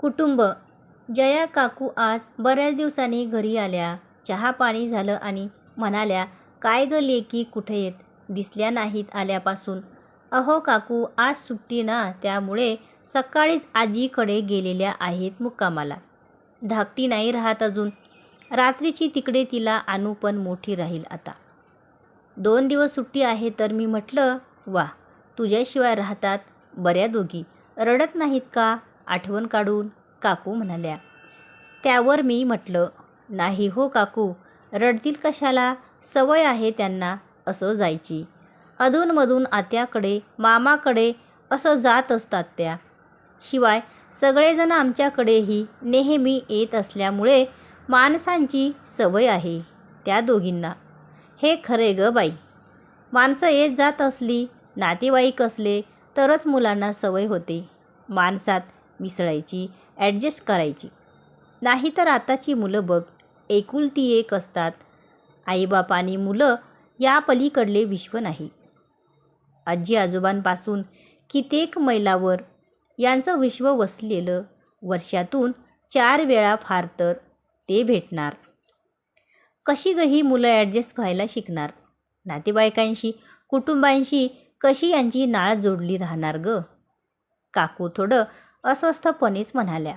कुटुंब. जया काकू आज बऱ्याच दिवसांनी घरी आल्या. चहा पाणी झालं आणि म्हणाल्या काय ग लेकी कुठे येत? दिसल्या नाहीत आल्यापासून. अहो काकू आज सुट्टी ना त्यामुळे सकाळीच आजीकडे गेलेल्या आहेत मुक्कामाला. धाकटी नाही राहत अजून. रात्रीची तिकडे तिला आणू पण मोठी राहील आता. दोन दिवस सुट्टी आहे तर मी म्हटलं वा तुझ्याशिवाय राहतात बऱ्या दोघी. रडत नाहीत का? आठवण काढून काकू म्हणाल्या त्यावर मी म्हटलं नाही हो काकू रडतील कशाला? सवय आहे त्यांना असं जायची. अधूनमधून आत्याकडे मामाकडे असं जात असतात त्या. शिवाय सगळेजण आमच्याकडेही नेहमी येत असल्यामुळे माणसांची सवय आहे त्या दोघींना. हे खरे ग बाई. माणसं येत जात असली नातेवाईक असले तरच मुलांना सवय होते. माणसात मिसळायची ॲडजस्ट करायची. नाही तर आताची मुलं बघ एकुलती एक असतात. आईबाप आणि मुलं या पलीकडले विश्व नाही. आजी आजोबांपासून कित्येक मैलावर यांचं विश्व वसलेलं वर्षातून चार वेळा फार तर ते भेटणार. कशी गही ही मुलं ॲडजस्ट व्हायला शिकणार? नातेवाईकांशी कुटुंबांशी कशी यांची नाळ जोडली राहणार ग? काकू थोडं अस्वस्थपणेच म्हणाल्या.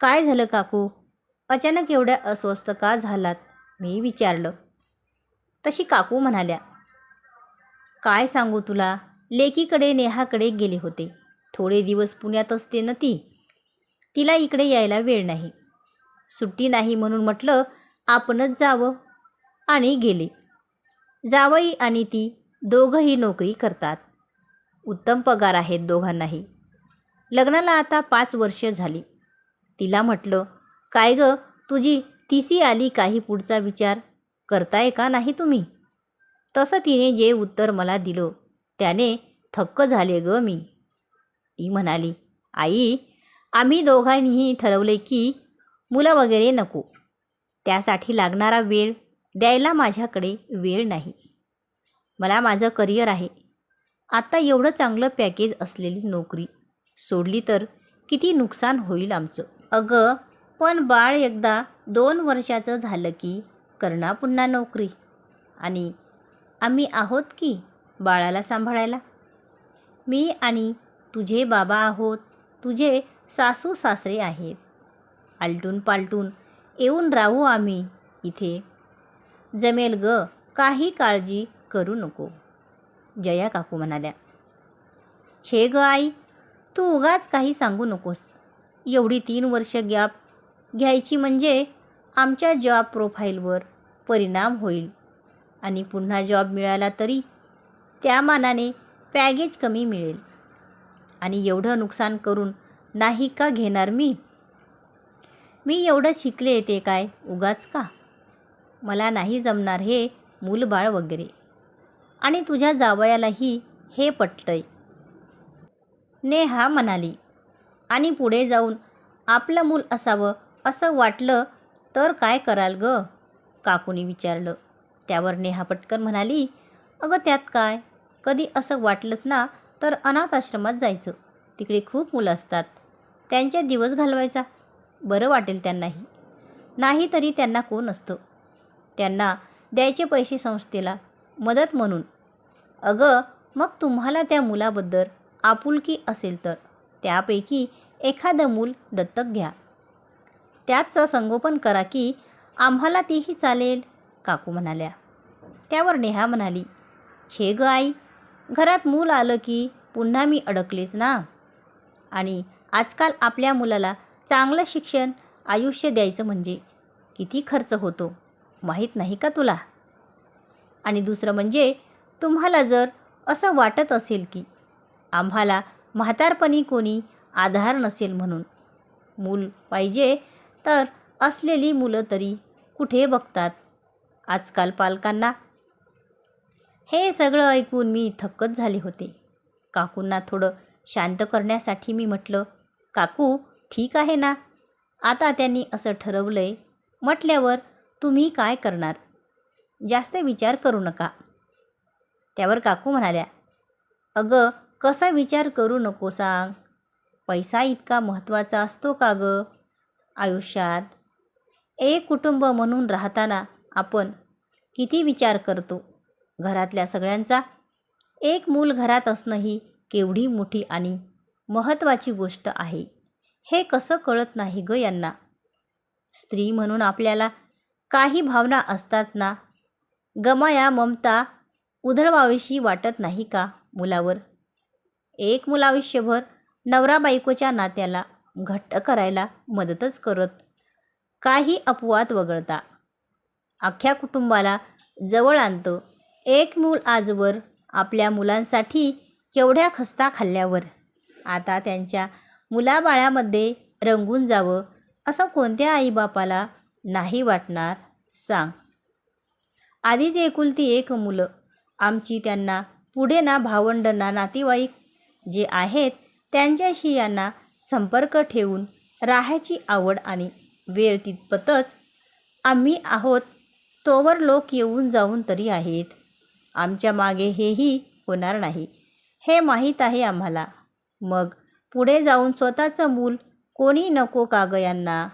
काय झालं काकू? अचानक एवढ्या अस्वस्थ का झालात? मी विचारलं. तशी काकू म्हणाल्या काय सांगू तुला? लेकीकडे नेहाकडे गेले होते. थोडे दिवस पुण्यात असते ना ती. तिला इकडे यायला वेळ नाही. सुट्टी नाही म्हणून म्हटलं आपणच जावं. आणि गेले. जावई आणि ती दोघंही नोकरी करतात. उत्तम पगार आहेत दोघांनाही. लग्नाला आता पाच वर्ष झाली. तिला म्हटलं काय ग तुझी तिसी आली काही पुढचा विचार? करताय का नाही तुम्ही? तसं तिने जे उत्तर मला दिलं त्याने थक्क झाले ग मी. ती म्हणाली आई आम्ही दोघांनीही ठरवले की मुलं वगैरे नको. त्यासाठी लागणारा वेळ द्यायला माझ्याकडे वेळ नाही. मला माझं करिअर आहे. आता एवढं चांगलं पॅकेज असलेली नोकरी सोडली तर किती नुकसान होईल आमचं. अगं पण बाळ एकदा दोन वर्षाचं झालं की करणार पुन्हा नोकरी. आणि आम्ही आहोत की बाळाला सांभाळायला? मी आणि तुझे बाबा आहोत तुझे सासू सासरे आहेत. आलटून पालटून येऊन राहू आम्ही इथे. जमेल ग काही काळजी करू नको. जया काकू म्हणाल्या. छे ग आई तू उगाच काही सांगू नकोस. एवढी तीन वर्ष गॅप घ्यायची म्हणजे आमच्या जॉब प्रोफाईलवर परिणाम होईल. आणि पुन्हा जॉब मिळाला तरी त्या मानाने पॅगेज कमी मिळेल. आणि एवढं नुकसान करून नाही का घेणार मी? मी एवढं शिकले ते काय? उगाच का? मला नाही जमणार हे मूलबाळ वगैरे. आणि तुझ्या जावयालाही हे पटतंय. नेहा म्हणाली. आणि पुढे जाऊन आपलं मूल असावं असं वाटलं तर काय कराल ग? काकूनी विचारलं. त्यावर नेहा पटकन म्हणाली अगं त्यात काय? कधी असं वाटलंच ना तर अनाथ आश्रमात जायचं. तिकडे खूप मुलं असतात. त्यांच्या दिवस घालवायचा. बरं वाटेल त्यांनाही. नाही तरी त्यांना कोण असतं? त्यांना द्यायचे पैसे संस्थेला मदत म्हणून. अगं मग तुम्हाला त्या मुलाबद्दल आपुलकी असेल तर. त्यापैकी एखादं मूल दत्तक घ्या. त्याचं संगोपन करा की आम्हाला तेही चालेल काकू म्हणाल्या. त्यावर नेहा म्हणाली छे ग आई घरात मूल आलं की पुन्हा मी अडकलेच ना? आणि आजकाल आपल्या मुलाला चांगलं शिक्षण आयुष्य द्यायचं म्हणजे किती खर्च होतो माहीत नाही का तुला? आणि दुसरं म्हणजे तुम्हाला जर असं वाटत असेल की आम्हाला म्हातारपणी कोणी आधार नसेल म्हणून. मूल पाहिजे तर असलेली मुलं तरी कुठे बघतात? आजकाल पालकांना. हे सगळं ऐकून मी थक्कच झाले होते. काकूंना थोडं शांत करण्यासाठी मी म्हटलं काकू ठीक आहे ना? आता त्यांनी असं ठरवलं आहे म्हटल्यावर तुम्ही काय करणार? जास्त विचार करू नका. त्यावर काकू म्हणाल्या अगं कसा विचार करू नको सांग? पैसा इतका महत्त्वाचा असतो का ग? आयुष्यात? एक कुटुंब म्हणून राहताना आपण किती विचार करतो? घरातल्या सगळ्यांचा? एक मूल घरात असणं ही केवढी मोठी आणि महत्त्वाची गोष्ट आहे. हे कसं कळत नाही ग यांना? स्त्री म्हणून आपल्याला काही भावना असतात ना? गमाया ममता उधळवावीशी वाटत नाही का मुलावर? एक मुलं आयुष्यभर नवरा बायकोच्या नात्याला घट्ट करायला मदतच करत. काही अपवाद वगळता. अख्ख्या कुटुंबाला जवळ आणतं. एक मूल आजवर आपल्या मुलांसाठी केवढ्या खस्ता खाल्ल्यावर आता त्यांच्या मुलाबाळामध्ये रंगून जावं असं कोणत्या आईबापाला नाही वाटणार सांग. आधीच एकुलती एक मुलं आमची त्यांना पुढे ना भावंड ना नातेवाईक जे आहेत त्यांच्याशी यांना संपर्क ठेवून राहायची आवड आणि वेळ तितपतच आम्ही आहोत तोवर लोक येऊन जाऊन तरी आहेत. आमच्या मागे हेही होणार नाही. हे माहीत आहे आम्हाला. मग पुढे जाऊन स्वतःचं मूल कोणी नको का ग यांना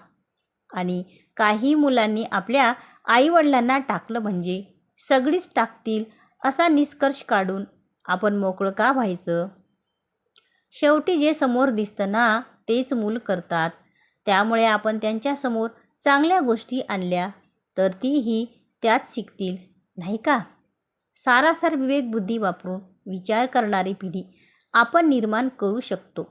आणि काही मुलांनी आपल्या आईवडिलांना टाकलं म्हणजे सगळीच टाकतील असा निष्कर्ष काढून आपण मोकळं का व्हायचं? शेवटी जे समोर दिसतं ना तेच मूल करतात. त्यामुळे आपण त्यांच्यासमोर चांगल्या गोष्टी आणल्या तर तीही त्याच शिकतील नाही का? सारासार विवेकबुद्धी वापरून विचार करणारी पिढी आपण निर्माण करू शकतो.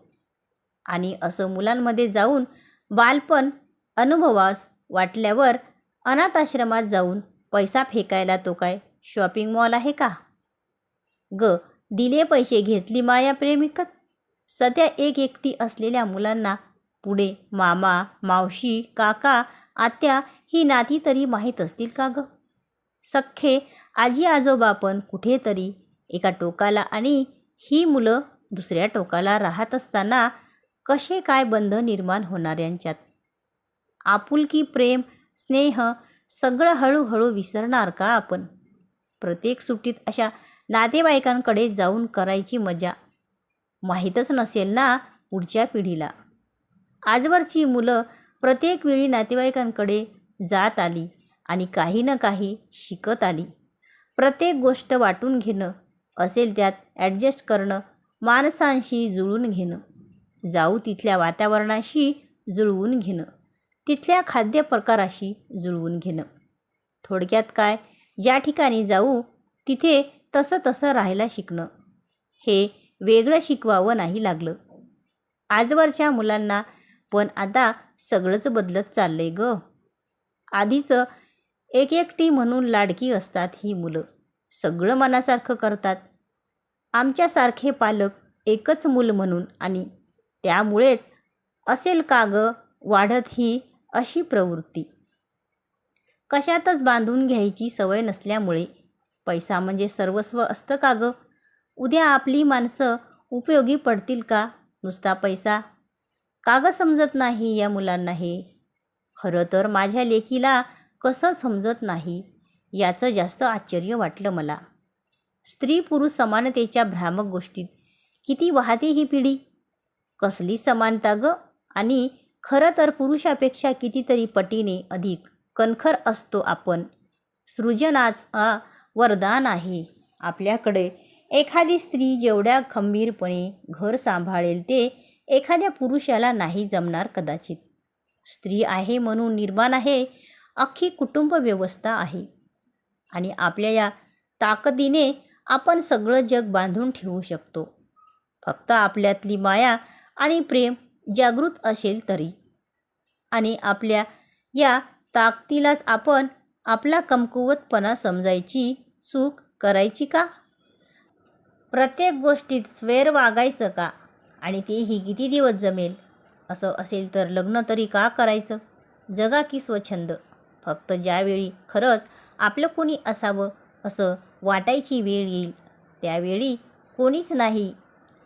आणि असं मुलांमध्ये जाऊन बालपण अनुभवास वाटल्यावर अनाथाश्रमात जाऊन पैसा फेकायला तो काय शॉपिंग मॉल आहे का? ग दिले पैसे घेतली माया प्रेमिकत सध्या एक एकटी असलेल्या मुलांना पुढे मामा मावशी काका आत्या ही नाती तरी माहीत असतील का ग? सख्खे आजी आजोबा पण कुठेतरी एका टोकाला आणि ही मुलं दुसऱ्या टोकाला राहत असताना कसे काय बंध निर्माण होणार यांच्यात? आपुलकी प्रेम स्नेह सगळं हळूहळू विसरणार का आपण? प्रत्येक सुट्टीत अशा नातेवाईकांकडे जाऊन करायची मजा माहीतच नसेल ना पुढच्या पिढीला. आजवरची मुलं प्रत्येक वेळी नातेवाईकांकडे जात आली आणि काही ना काही शिकत आली. प्रत्येक गोष्ट वाटून घेणं असेल त्यात ॲडजस्ट करणं माणसांशी जुळून घेणं जाऊ तिथल्या वातावरणाशी जुळवून घेणं तिथल्या खाद्यप्रकाराशी जुळवून घेणं. थोडक्यात काय? ज्या ठिकाणी जाऊ तिथे तसं तसं राहायला शिकणं. हे वेगळं शिकवावं नाही लागलं. आजवरच्या मुलांना पण आता सगळंच बदलत चाललंय ग. आधीचं एक एकटी म्हणून लाडकी असतात ही मुलं. सगळं मनासारखं करतात. आमच्यासारखे पालक एकच मूल म्हणून आणि त्यामुळेच असेल का ग वाढत ही अशी प्रवृत्ती. कशातच बांधून घ्यायची सवय नसल्यामुळे पैसा म्हणजे सर्वस्व असतं का गं? उद्या आपली माणसं उपयोगी पडतील का नुसता पैसा? का समजत नाही या मुलांना हे? खरं तर माझ्या लेकीला कसं समजत नाही याचं जास्त आश्चर्य वाटलं मला. स्त्री पुरुष समानतेच्या भ्रामक गोष्टीत किती वाहते ही पिढी? कसली समानता ग? आणि खरं तर पुरुषापेक्षा कितीतरी पटीने अधिक कणखर असतो आपण. सृजनाचा वरदान आहे आपल्याकडे एखादी स्त्री जेवढ्या खंबीरपणे घर सांभाळेल ते एखाद्या पुरुषाला नाही जमणार कदाचित. स्त्री आहे म्हणून निर्माण आहे अख्खी कुटुंब व्यवस्था आहे. आणि आपल्या या ताकदीने आपण सगळं जग बांधून ठेवू शकतो. फक्त आपल्यातली माया आणि प्रेम जागृत असेल तरी. आणि आपल्या या ताकदीलाच आपण आपला कमकुवतपणा समजायची चूक करायची का? प्रत्येक गोष्टीत स्वेर वागायचं का? आणि तेही किती दिवस जमेल? असं असेल तर लग्न तरी का करायचं? जगा की स्वच्छंद फक्त ज्यावेळी खरंच आपलं कोणी असावं असं वाटायची वेळ येईल त्यावेळी कोणीच नाही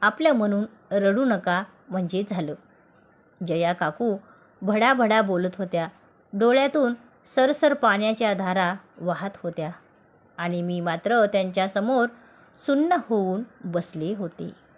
आपल्या म्हणून रडू नका म्हणजे झालं. जया काकू भडाभडा बोलत होत्या. डोळ्यातून सरसर पाण्याच्या धारा वाहत होत्या. आणि मी मात्र त्यांच्यासमोर सुन्न होऊन बसले होते.